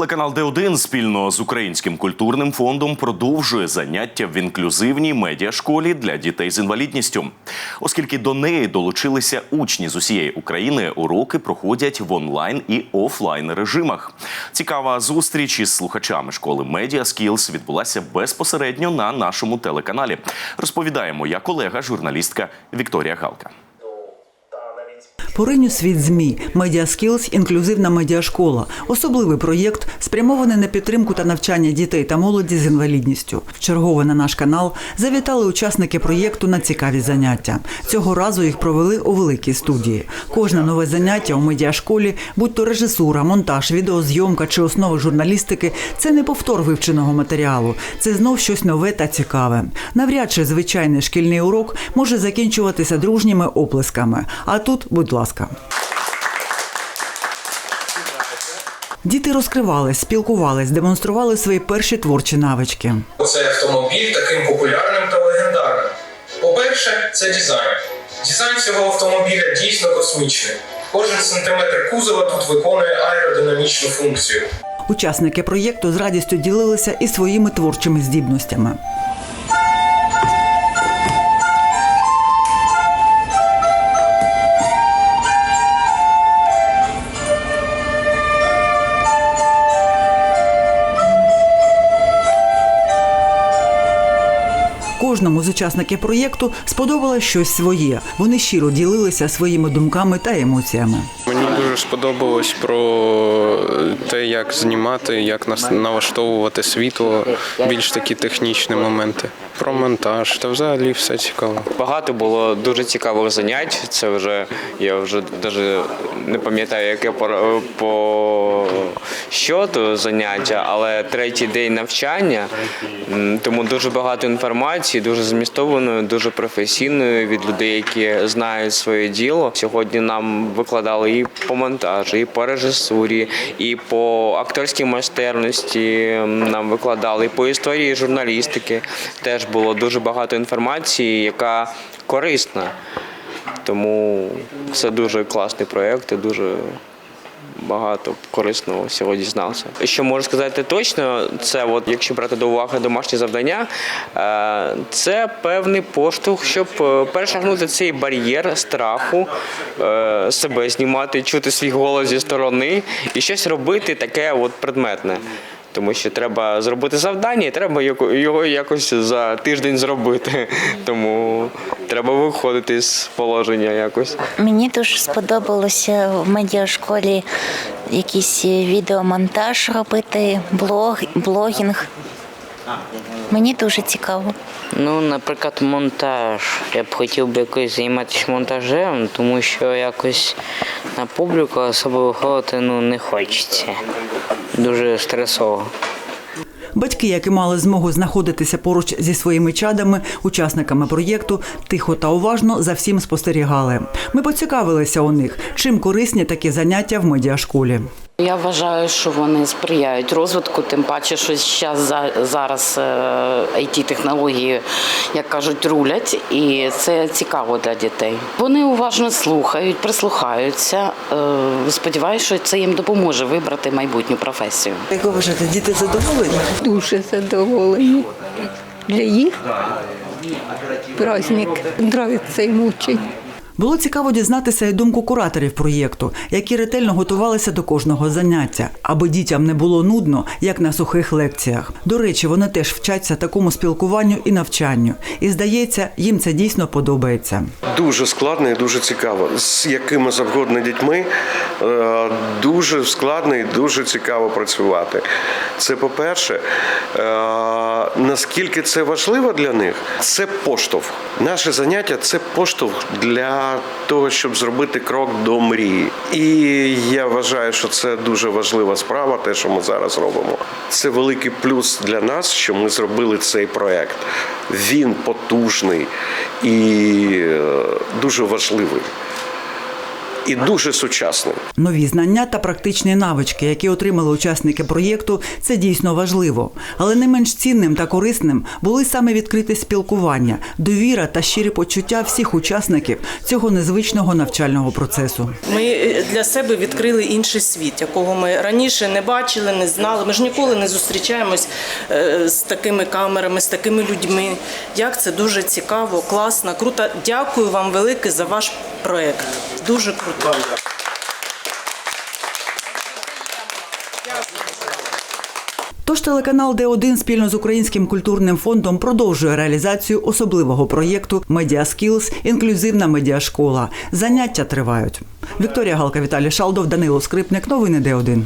Телеканал Д1 спільно з Українським культурним фондом продовжує заняття в інклюзивній медіашколі для дітей з інвалідністю. Оскільки до неї долучилися учні з усієї України, уроки проходять в онлайн і офлайн режимах. Цікава зустріч із слухачами школи Media Skills відбулася безпосередньо на нашому телеканалі. Розповідає моя колега, журналістка Вікторія Галка. Поринь у світ ЗМІ Media Skills – інклюзивна медіашкола. Особливий проєкт, спрямований на підтримку та навчання дітей та молоді з інвалідністю. Вчергове на наш канал завітали учасники проєкту на цікаві заняття. Цього разу їх провели у великій студії. Кожне нове заняття у медіашколі, будь то режисура, монтаж, відеозйомка чи основи журналістики, це не повтор вивченого матеріалу. Це знов щось нове та цікаве. Навряд чи звичайний шкільний урок може закінчуватися дружніми оплесками. А тут, будь ласка. Діти розкривались, спілкувались, демонстрували свої перші творчі навички. Цей автомобіль таким популярним та легендарним. По-перше, це дизайн. Дизайн цього автомобіля дійсно космічний. Кожен сантиметр кузова тут виконує аеродинамічну функцію. Учасники проєкту з радістю ділилися і своїми творчими здібностями. Кожному з учасників проєкту сподобалось щось своє. Вони щиро ділилися своїми думками та емоціями. Мені дуже сподобалось про те, як знімати, як нас налаштовувати світло, більш такі технічні моменти. Про монтаж та взагалі все цікаво. Багато було дуже цікавих занять. Це вже я вже навіть не пам'ятаю, яке по, по щоту заняття, але третій день навчання. Тому дуже багато інформації, дуже змістованої, дуже професійної від людей, які знають своє діло. Сьогодні нам викладали і по монтажу, і по режисурі, і по акторській майстерності нам викладали, і по історії журналістики. Теж було дуже багато інформації, яка корисна. Тому це дуже класний проєкт і дуже багато корисного всього дізнався. Що можу сказати точно, це от, якщо брати до уваги домашні завдання, е, це певний поштовх, щоб е, перешагнути цей бар'єр страху, е, себе знімати, чути свій голос зі сторони і щось робити таке от предметне. Тому що треба зробити завдання, і треба яко- його якось за тиждень зробити. Тому треба виходити з положення якось. Мені дуже сподобалося в медіашколі якийсь відеомонтаж робити, блог, блогінг. Мені дуже цікаво. Ну, наприклад, монтаж. Я б хотів би якось займатися монтажем, тому що якось на публіку особо виходити ну, не хочеться. Дуже стресово. Батьки, які мали змогу знаходитися поруч зі своїми чадами, учасниками проєкту, тихо та уважно за всім спостерігали. Ми поцікавилися у них, чим корисні такі заняття в медіашколі. Я вважаю, що вони сприяють розвитку, тим паче, що зараз, зараз it технології, як кажуть, рулять, і це цікаво для дітей. Вони уважно слухають, прислухаються. Е, Сподіваюся, що це їм допоможе вибрати майбутню професію. Як ви вважаєте, діти задоволені? дуже задоволені. Для їх праздник. Нравиться їм учень. Було цікаво дізнатися і думку кураторів проєкту, які ретельно готувалися до кожного заняття, аби дітям не було нудно, як на сухих лекціях. До речі, вони теж вчаться такому спілкуванню і навчанню. І здається, їм це дійсно подобається. Дуже складно і дуже цікаво. З якими завгодно дітьми е, дуже складно і дуже цікаво працювати. Це по-перше, Е, наскільки це важливо для них, це поштовх. Наше заняття це поштовх для того, щоб зробити крок до мрії. І я вважаю, що це дуже важлива справа, те, що ми зараз робимо. Це великий плюс для нас, що ми зробили цей проект. Він потужний і е, дуже важливий. І дуже сучасний. Нові знання та практичні навички, які отримали учасники проєкту, це дійсно важливо. Але не менш цінним та корисним були саме відкрите спілкування, довіра та щирі почуття всіх учасників цього незвичного навчального процесу. Ми е, для себе відкрили інший світ, якого ми раніше не бачили, не знали. Ми ж ніколи не зустрічаємось е, з такими камерами, з такими людьми. Як це дуже цікаво, класно, круто. Дякую вам велике за ваш проект. Дуже круто. Тож телеканал Д1 спільно з Українським культурним фондом продовжує реалізацію особливого проєкту «Медіаскілз. Інклюзивна медіашкола. Заняття тривають. Вікторія Галка, Віталій Шалдов, Данило Скрипник. Новини Д1.